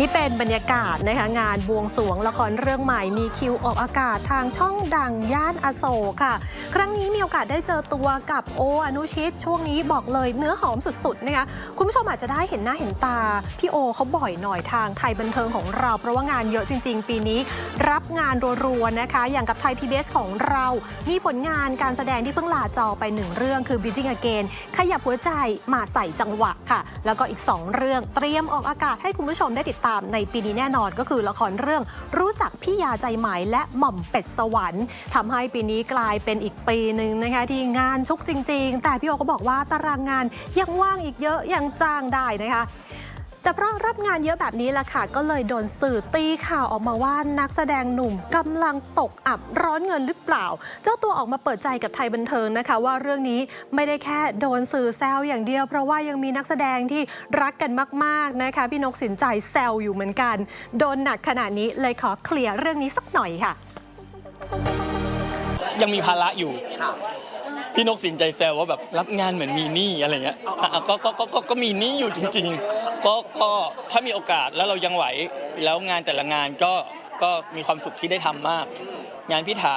นี่เป็นบรรยากาศนะคะงานบวงสรวงละครเรื่องใหม่มีคิวออกอากาศทางช่องดังย่านอโศกค่ะ ครั้งนี้มีโอกาสได้เจอตัวกับโออนุชิต ช่วงนี้บอกเลยเนื้อหอมสุดๆนะคะคุณผู้ชมอาจจะได้เห็นหน้าเห็นตา พี่โอเขาบ่อยหน่อยทางไทยบันเทิงของเราเพราะว่างานเยอะจริง ๆ ปีนี้รับงานรัวๆนะคะ อย่างกับไทย PBS ของเรา มีผลงานการแสดงที่เพิ่งลาจอไปหนึ่งเรื่องคือ Beating Again ขยับหัวใจมาใส่จังหวะค่ะ แล้วก็อีก 2 เรื่องเตรียมออกอากาศให้คุณผู้ชมได้ติดตามในปีนี้แน่นอนก็คือละครเรื่องรู้จักพี่ยาใจไหมและหม่อมเป็ดสวรรค์ทำให้ปีนี้กลายเป็นอีกปีหนึ่งนะคะที่งานชุกจริง ๆ แต่พี่โอก็บอกว่าตารางงานยังว่างอีกเยอะยังจ้างได้นะคะ แต่เพราะรับงานเยอะแบบนี้ล่ะค่ะ ก็เลยโดนสื่อตีข่าวออกมาว่านักแสดงหนุ่มกำลังตกอับร้อนเงินหรือเปล่า เจ้าตัวออกมาเปิดใจกับไทยบันเทิงนะคะ ว่าเรื่องนี้ไม่ได้แค่โดนสื่อแซวอย่างเดียว เพราะว่ายังมีนักแสดงที่รักกันมากๆนะคะ พี่นกสินใจแซวอยู่เหมือนกัน โดนหนักขนาดนี้เลยขอเคลียร์เรื่องนี้สักหน่อยค่ะ ยังมีภาระอยู่ พี่นกสินใจแซวว่าแบบรับงานเหมือนมีหนี้อะไรเงี้ยอะก็ก็ก็ก็ก็มีหนี้อยู่จริง ๆ ก็ก็ถ้ามีโอกาสแล้วเรายังไหว แล้วงานแต่ละงานก็ก็มีความสุขที่ได้ทำมาก งานพิถา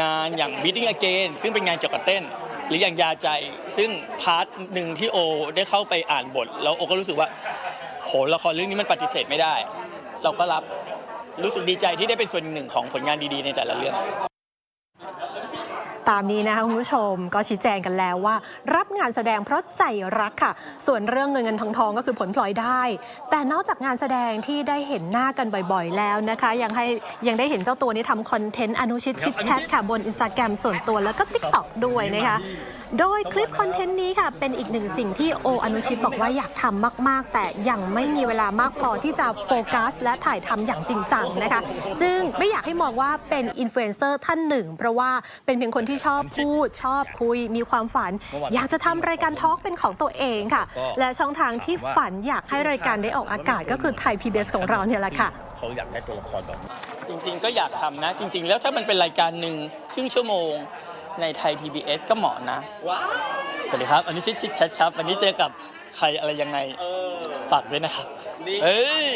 งานอย่าง Beating Again ซึ่งเป็นงานเกี่ยวกับเต้น หรืออย่างยาใจซึ่งพาร์ทหนึ่งที่โอได้เข้าไปอ่านบท แล้วโอก็รู้สึกว่า โหละครเรื่องนี้มันปฏิเสธไม่ได้ เราก็รับรู้สึกดีใจที่ได้เป็นส่วนหนึ่งของผลงานดีๆในแต่ละเรื่อง ตามนี้นะคะคุณผู้ชมก็ชี้แจงกันแล้วว่า รับงานแสดงเพราะใจรักค่ะ ส่วนเรื่องเงินเงินทองทองก็คือผลพลอยได้ แต่นอกจากงานแสดงที่ได้เห็นหน้ากันบ่อยๆ แล้วนะคะ ยังให้ยังได้เห็นเจ้าตัวนี้ทำคอนเทนต์อนุชิตชิดแชทค่ะบนอินสตาแกรมส่วนตัวแล้วก็ t ิ k t o k ด้วยนะคะ โดยคลิปคอนเทนต์นี้ค่ะ เป็นอีกหนึ่งสิ่งที่โออนุชิตบอกว่าอยากทำมาก ๆ แต่ยังไม่มีเวลามากพอที่จะโฟกัส และถ่ายทำอย่างจริงจังนะคะ จึงไม่อยากให้มองว่าเป็นอินฟลูเอนเซอร์ท่านหนึ่ง เพราะว่าเป็นเพียงคนที่ชอบพูด ชอบคุย มีความฝัน อยากจะทำรายการทอล์กเป็นของตัวเองค่ะ และช่องทางที่ฝันอยากให้รายการได้ออกอากาศก็คือไทย PBS ของเราเนี่ยแหละค่ะเขาอยากได้ตัวละครแบบนี้จริง ๆ ก็อยากทำนะ จริง ๆ แล้วถ้ามันเป็นรายการหนึ่งครึ่งชั่วโมง ในไทย PBS ก็เหมาะนะสวัสดีครับอันนี้ชิดชิดแชทครับ วันนี้เจอกับใครอะไรยังไงฝากด้วยนะครับเฮ้ย